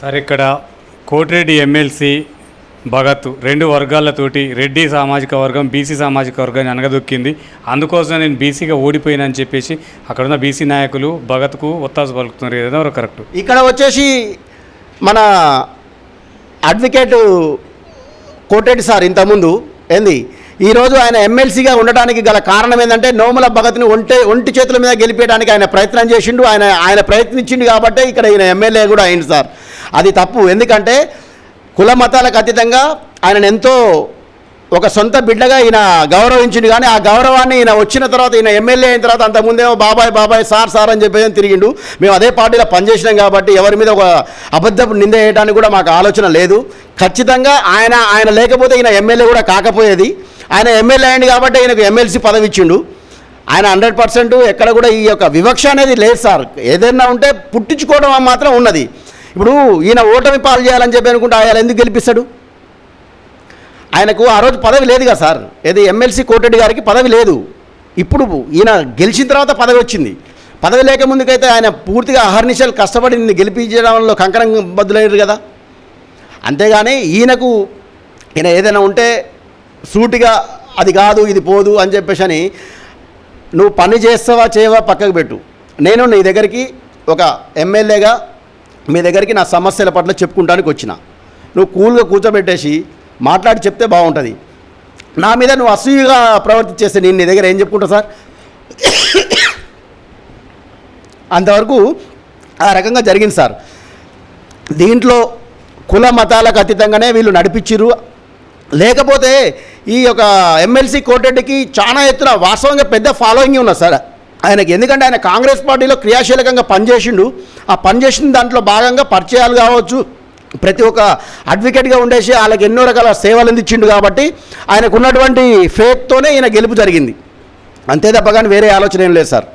Sir ఇక్కడ Koti Reddy MLC Bhagat రెండు వర్గాలతోటి రెడ్డి సామాజిక వర్గం బీసీ సామాజిక వర్గాన్ని అనగదొక్కింది. అందుకోసం నేను బీసీగా ఓడిపోయినని చెప్పేసి అక్కడున్న బీసీ నాయకులు భగత్కు ఒత్తాసు పలుకుతున్నారు. ఏదో కరెక్ట్. ఇక్కడ వచ్చేసి మన అడ్వకేటు కోటరెడ్డి సార్ ఇంతకుముందు ఏంది? ఈరోజు ఆయన ఎమ్మెల్సీగా ఉండడానికి గల కారణం ఏంటంటే నోముల భగత్ని ఒంటే ఒంటి చేతుల మీద గెలిపేయడానికి ఆయన ప్రయత్నం చేసిండు. ఆయన ఆయన ప్రయత్నించిండు కాబట్టి ఇక్కడ ఈయన ఎమ్మెల్యే కూడా అయింది సార్. అది తప్పు. ఎందుకంటే కుల మతాలకు అతీతంగా ఆయనను ఎంతో ఒక సొంత బిడ్డగా ఈయన గౌరవించిండు కానీ ఆ గౌరవాన్ని ఈయన వచ్చిన తర్వాత ఈయన ఎమ్మెల్యే అయిన తర్వాత అంతకుముందేమో బాబాయ్ బాబాయ్ సార్ సార్ అని చెప్పేసి తిరిగిండు. మేము అదే పార్టీలో పనిచేసినాం కాబట్టి ఎవరి మీద ఒక అబద్ధపు నింద వేయడానికి కూడా మాకు ఆలోచన లేదు. ఖచ్చితంగా ఆయన ఆయన లేకపోతే ఈయన ఎమ్మెల్యే కూడా కాకపోయేది. ఆయన ఎమ్మెల్యే అయింది కాబట్టి ఈయనకు ఎమ్మెల్సీ పదవి ఇచ్చిండు. ఆయన హండ్రెడ్ పర్సెంట్ ఎక్కడ కూడా ఈ యొక్క వివక్ష అనేది లేదు సార్. ఏదైనా ఉంటే పుట్టించుకోవడం మాత్రం ఉన్నది. ఇప్పుడు ఈయన ఓటమి పాలు చేయాలని చెప్పి అనుకుంటే ఆయన ఎందుకు గెలిపిస్తాడు? ఆయనకు ఆ రోజు పదవి లేదుగా సార్. ఏది ఎమ్మెల్సీ కోటెడ్డి గారికి పదవి లేదు. ఇప్పుడు ఈయన గెలిచిన తర్వాత పదవి వచ్చింది. పదవి లేక ముందుకైతే ఆయన పూర్తిగా అహర్నిశలు కష్టపడి నిన్ను గెలిపించడంలో కంకణం బదులయ్యారు కదా. అంతేగాని ఈయనకు ఈయన ఏదైనా ఉంటే సూటిగా అది కాదు ఇది పోదు అని చెప్పేసి అని నువ్వు పని చేస్తావా చేయవా పక్కకు పెట్టు. నేను నీ దగ్గరికి ఒక ఎమ్మెల్యేగా మీ దగ్గరికి నా సమస్యల పట్ల చెప్పుకుంటానికి వచ్చిన. నువ్వు కూల్గా కూర్చోబెట్టేసి మాట్లాడి చెప్తే బాగుంటుంది. నా మీద నువ్వు అసూయగా ప్రవర్తించేస్తే నేను నీ దగ్గర ఏం చెప్పుకుంటా సార్? అంతవరకు ఆ రకంగా జరిగింది సార్. దీంట్లో కుల మతాలకు అతీతంగానే వీళ్ళు నడిపించిర్రు. లేకపోతే ఈ యొక్క ఎమ్మెల్సీ కోటెడ్డికి చాలా ఎత్తున వాస్తవంగా పెద్ద ఫాలోయింగ్ ఉన్నది సార్. ఆయనకి ఎందుకంటే ఆయన కాంగ్రెస్ పార్టీలో క్రియాశీలకంగా పనిచేసిండు. ఆ పనిచేసిన దాంట్లో భాగంగా పరిచయాలు కావచ్చు ప్రతి ఒక్క అడ్వకేట్గా ఉండేసి వాళ్ళకి ఎన్నో రకాల సేవలు అందించిండు కాబట్టి ఆయనకు ఉన్నటువంటి ఫేత్తోనే ఈయన గెలుపు జరిగింది. అంతే తప్ప కానీ వేరే ఆలోచన ఏం లేదు సార్.